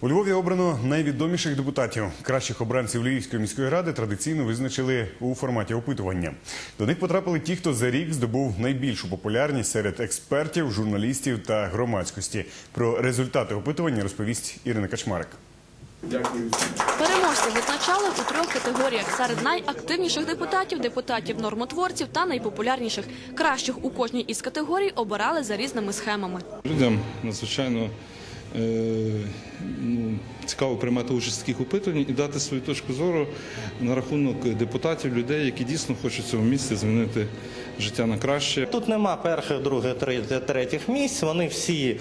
У Львові обрано найвідоміших депутатів. Кращих обранців Львівської міської ради традиційно визначили у форматі опитування. До них потрапили ті, хто за рік здобув найбільшу популярність серед експертів, журналістів та громадськості. Про результати опитування розповість Ірина Качмарик. Переможців відзначали у трьох категоріях серед найактивніших депутатів, депутатів нормотворців та найпопулярніших. Кращих у кожній із категорій обирали за різними схемами. Людям надзвичайно ну, цікаво приймати участь в таких опитуваннях і дати свою точку зору на рахунок депутатів, людей, які дійсно хочуть в цьому місці змінити життя на краще. Тут нема перших, других, третіх, третіх місць. Вони всі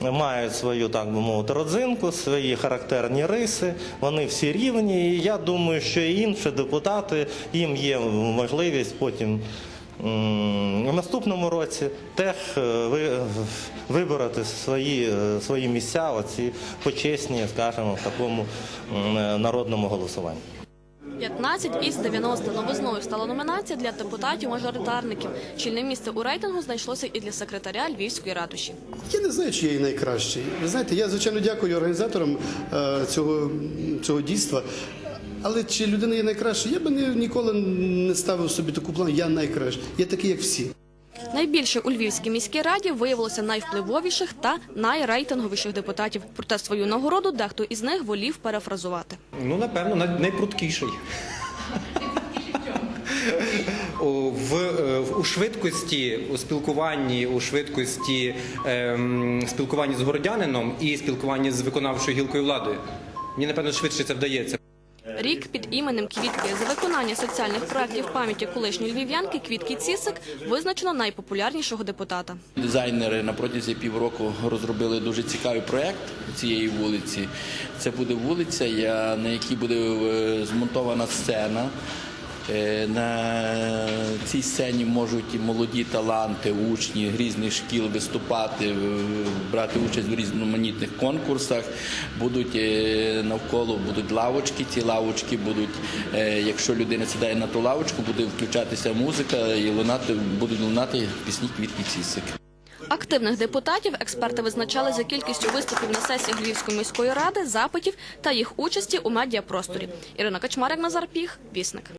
мають свою, так би мовити, родзинку, свої характерні риси. Вони всі рівні. І я думаю, що і інші депутати їм є можливість потім. Наступному році теж е, ви, вибороти свої, е, свої місця, оці почесні, скажімо, в такому е, народному голосуванні. 15 із 90 новизною стала номінація для депутатів-мажоритарників. Чільне місце у рейтингу знайшлося і для секретаря Львівської ратуші. Я не знаю, чи я є найкращий. Ви знаєте, я звичайно дякую організаторам е, цього, цього дійства. Але чи людина є найкраща? Я би ніколи не ставив собі таку плану, я найкращий. Я такий, як всі. Найбільше у Львівській міській раді виявилося найвпливовіших та найрейтинговіших депутатів. Проте свою нагороду дехто із них волів перефразувати. Ну, напевно, най- найпруткіший. В, е, у швидкості, у спілкуванні, у швидкості ем, спілкуванні з городянином і спілкуванні з виконавчою гілкою влади. Мені, напевно, швидше це вдається. Рік під іменем Квітки за виконання соціальних проєктів пам'яті колишньої львів'янки Квітки Цісик визначено найпопулярнішого депутата. Дизайнери на протязі півроку розробили дуже цікавий проект цієї вулиці. Це буде вулиця, на якій буде е, змонтована сцена. Е, На цій сцені можуть і молоді таланти, учні різних шкіл виступати, брати участь в різноманітних конкурсах. Будуть е, навколо будуть лавочки. Ці лавочки будуть, е, якщо людина сідає на ту лавочку, буде включатися музика і лунати будуть лунати пісні квітки цісик. Активних депутатів експерти визначали за кількістю виступів на сесіях Львівської міської ради, запитів та їх участі у медіапросторі. Ірина Качмарик, Назар Піх, Вісник.